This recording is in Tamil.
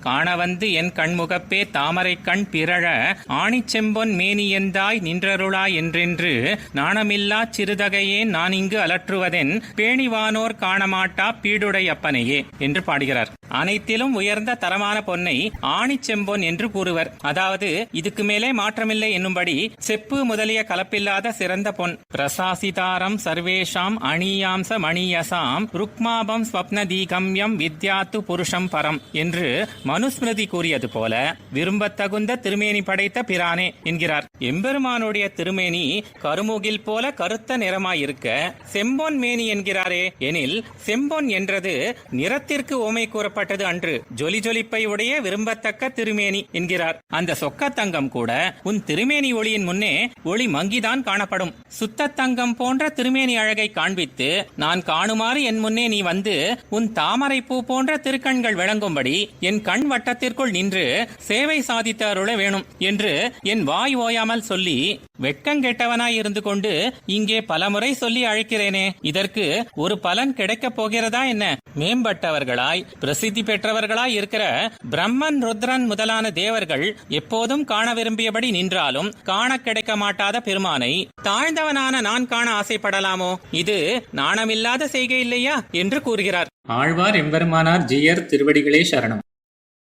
காண வந்து என் கண்முகப்பே தாமரை கண் பிறழ ஆணிச்செம்பொன் மேனியந்தாய் நின்றருளாய் என்றென்று நாணமில்லா சிறுதகையே நான் இங்கு அலற்றுவதென் பேணிவானோர் காணமாட்டா பீடுடையப்பனையே என்று பாடுகிறார். அனைத்திலும் உயர்ந்த தரமான பொன்னை ஆணிச்செம்பொன் என்று கூறுவர். அதாவது இதுக்கு மேலே மாற்றமில்லை என்னும்படி செப்பு முதலிய கலப்பில்லாத சிறந்த பொன். பிரசாசிதாரம் சர்வேஷாம் அணியாம்ச மணியசாம் ருக்மாபம் ஸ்வப்னதீகம்யம் வித்யாத்து புருஷம் பரம் என்று மனுஸ்மிருதி கூறியது போல விரும்பத்தகுந்த திருமேனி படைத்த பிரானே என்கிறார். எம்பெருமானுடைய திருமேனி கருமுகில் போல கருத்த நிறமாயிருக்க செம்பொன் மேனி என்கிறாரே. எனில் செம்பொன் என்றது நிறத்திற்கு ஓமை கொண்டாடப்பட்டது அன்று. ஜொலி ஜொலிப்பை உடைய விரும்பத்தக்க திருமேனி என்கிறார். அந்த சொக்க தங்கம் கூட உன் திருமேனி ஒளியின் முன்னே ஒளி மங்கிதான் காணப்படும். சுத்த தங்கம் போன்ற திருமேனி அழகை காண்பித்து நான் காணுமாறு என் முன்னே நீ வந்து உன் தாமரை பூ போன்ற திருக்கண்கள் விளங்கும்படி என் கண் வட்டத்திற்குள் நின்று சேவை சாதித்து அருள வேணும் என்று என் வாய் ஓயாமல் சொல்லி வெட்கங்கெட்டவனாய் இருந்து கொண்டு இங்கே பலமுறை சொல்லி அழைக்கிறேனே. இதற்கு ஒரு பலன் கிடைக்கப் போகிறதா என்ன? மேம்பட்டவர்களாய் பிரசித்தி பெற்றவர்களாய் இருக்கிற பிரம்மன் ருத்ரன் முதலான தேவர்கள் எப்போதும் காண விரும்பியபடி நின்றாலும் காண கிடைக்க மாட்டாத பெருமானை தாழ்ந்தவனான நான் காண ஆசைப்படலாமோ? இது நாணமில்லாத செய்கை இல்லையா? என்று கூறுகிறார். ஆழ்வார் எம்பெருமானார் ஜியர் திருவடிகளே சரணம்.